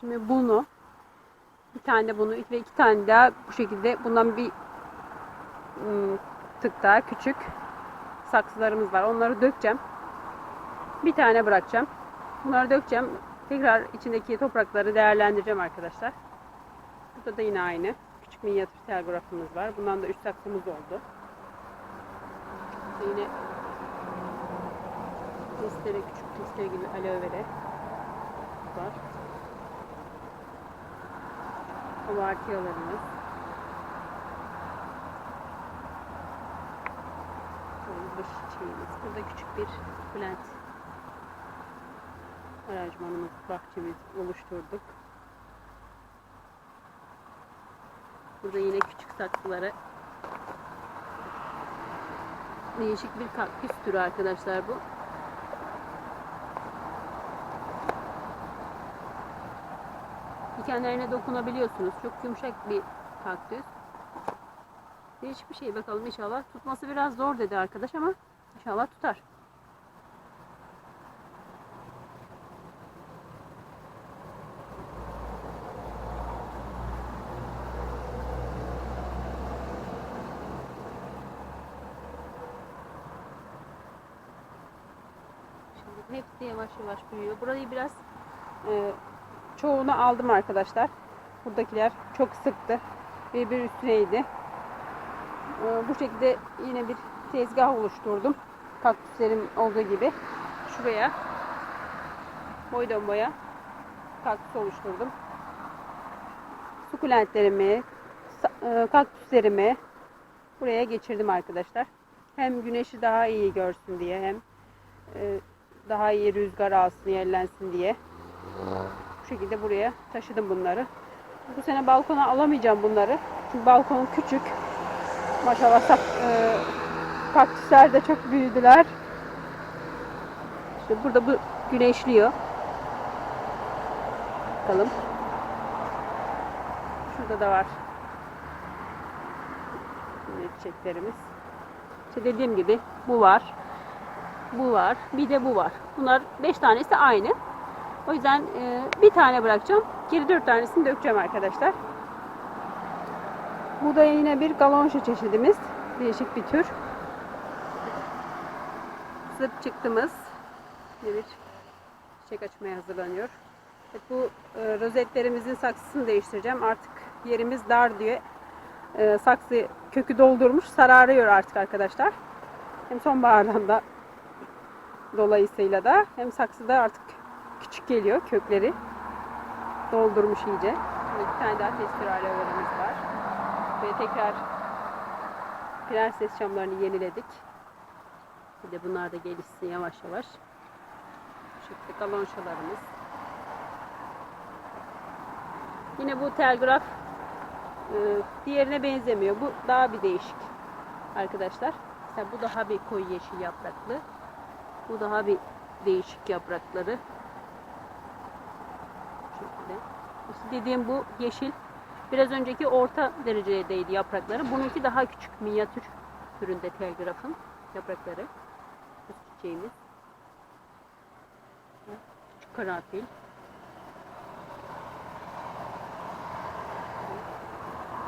Şimdi bunu bir tane bunu ve iki tane daha bu şekilde bundan bir ım, tık daha küçük saksılarımız var. Onları dökeceğim. Bir tane bırakacağım. Bunları dökeceğim. Tekrar içindeki toprakları değerlendireceğim arkadaşlar. Burada da yine aynı. Küçük minyatür telgrafımız var. Bundan da 3 saksımız oldu. Yine testere, küçük testere gibi aloe vera var. Avartiyalarımız. Böyle dış çiçeğimiz. Burada küçük bir plant aranjmanımız, bahçemiz oluşturduk. Burada yine küçük saksıları değişik bir kaktüs türü arkadaşlar bu. Dikenlerine dokunabiliyorsunuz. Çok yumuşak bir kaktüs. Değişik bir şey bakalım inşallah. Tutması biraz zor dedi arkadaş ama inşallah tutar. Şimdi hepsi yavaş yavaş büyüyor. Burayı biraz e, çoğunu aldım arkadaşlar. Buradakiler çok sıktı. Birbir üstüneydi. E, bu şekilde yine bir tezgah oluşturdum. Kaktüslerim olduğu gibi. Şuraya boydan boya kaktüs oluşturdum. Sukulentlerimi, e, kaktüslerimi buraya geçirdim arkadaşlar. Hem güneşi daha iyi görsün diye hem e, daha iyi rüzgar alsın, yerlensin diye. Şekilde buraya taşıdım bunları. Bu sene balkona alamayacağım bunları. Çünkü balkonum küçük. Maşallah sak, e, kaktüsler de çok büyüdüler. İşte burada bu güneşliyor. Bakalım. Şurada da var. Yine çiçeklerimiz. İşte dediğim gibi bu var. Bu var. Bir de bu var. Bunlar 5 tanesi aynı. O yüzden e, bir tane bırakacağım. Geri 4 tanesini dökeceğim arkadaşlar. Bu da yine bir galonşa çeşidimiz. Değişik bir tür. Zıp çıktığımız yine bir çiçek açmaya hazırlanıyor. Evet, bu e, rozetlerimizin saksısını değiştireceğim. Artık yerimiz dar diye e, saksı kökü doldurmuş. Sararıyor artık arkadaşlar. Hem sonbahardan da dolayısıyla da hem saksıda artık küçük geliyor kökleri. Doldurmuş iyice. Şimdi bir tane daha testir aloe veramız var. Ve tekrar prenses çamlarını yeniledik. Bir de bunlar da gelişsin yavaş yavaş. Bu şekilde galonşalarımız. Yine bu telgraf e, diğerine benzemiyor. Bu daha bir değişik arkadaşlar. Mesela bu daha bir koyu yeşil yapraklı. Bu daha bir değişik yaprakları. Şekilde. İşte dediğim bu yeşil. Biraz önceki orta derecedeydi yaprakları. Bununki daha küçük minyatür türünde telgrafın yaprakları. Bu çiçeğimiz. Küçük karanfil.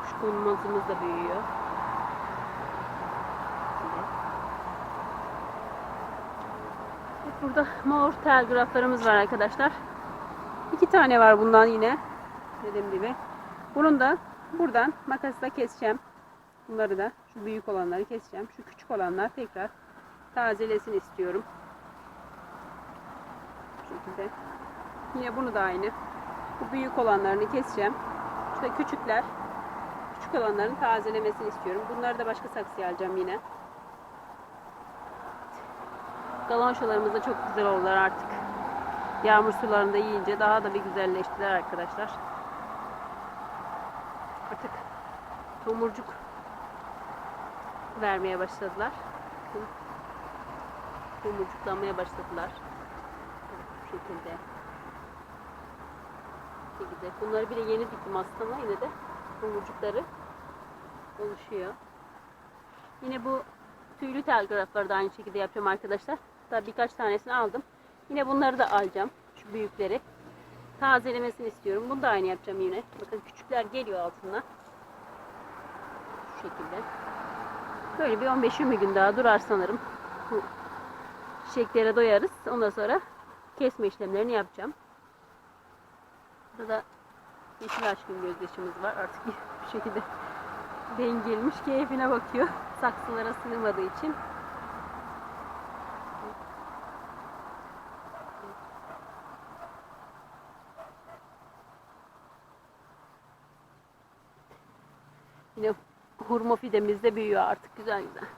Kuşkonmazımız da büyüyor. Burada mor telgraflarımız var arkadaşlar. İki tane var bundan yine. Dediğim gibi. Bunun da buradan makasla keseceğim. Bunları da şu büyük olanları keseceğim. Şu küçük olanlar tekrar tazelesin istiyorum. Bu şekilde. Yine bunu da aynı. Bu büyük olanlarını keseceğim. İşte küçükler. Küçük olanların tazelemesini istiyorum. Bunları da başka saksıya alacağım yine. Galonşalarımız da çok güzel oldular artık. Yağmur sularında yiyince daha da bir güzelleştiler arkadaşlar. Artık tomurcuk vermeye başladılar. Tomurcuklanmaya başladılar. Bu şekilde. Bu şekilde. Bunları bile yeni diktim aslında yine de tomurcukları oluşuyor. Yine bu tüylü telgrafları da aynı şekilde yapacağım arkadaşlar. Hatta birkaç tanesini aldım. Yine bunları da alacağım. Şu büyükleri. tazelemesini istiyorum. Bunu da aynı yapacağım yine. Bakın küçükler geliyor altına. Şu şekilde. Böyle bir 15-20 gün daha durar sanırım. Bu çiçeklere doyarız. Ondan sonra kesme işlemlerini yapacağım. Burada yeşil aşkın gözyaşımız var. Artık bir şekilde dengelmiş. Keyfine bakıyor. Saksılara sığmadığı için. Yine hurma fidemiz de büyüyor artık güzel güzel.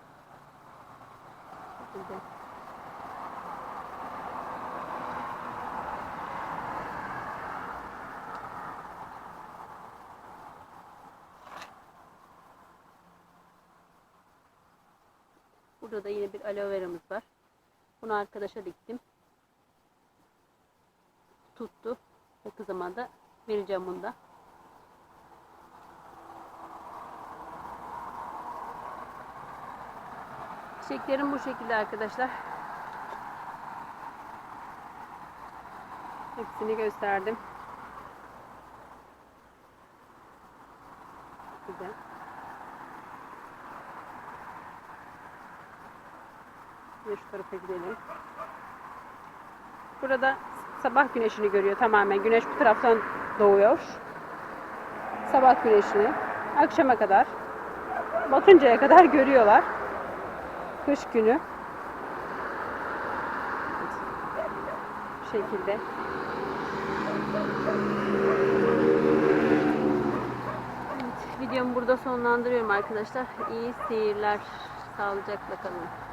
Burada da yine bir aloe veramız var. Bunu arkadaşa diktim. Tuttu. Yakın zamanda vereceğim bunu da. Çiçeklerim bu şekilde arkadaşlar. Hepsini gösterdim. Güzel. Yine şu tarafa gidelim. Burada sabah güneşini görüyor tamamen. Güneş bu taraftan doğuyor. Sabah güneşini akşama kadar bakıncaya kadar görüyorlar. Kış günü. Bu şekilde. Videomu burada sonlandırıyorum arkadaşlar. İyi seyirler. Sağlıcakla kalın.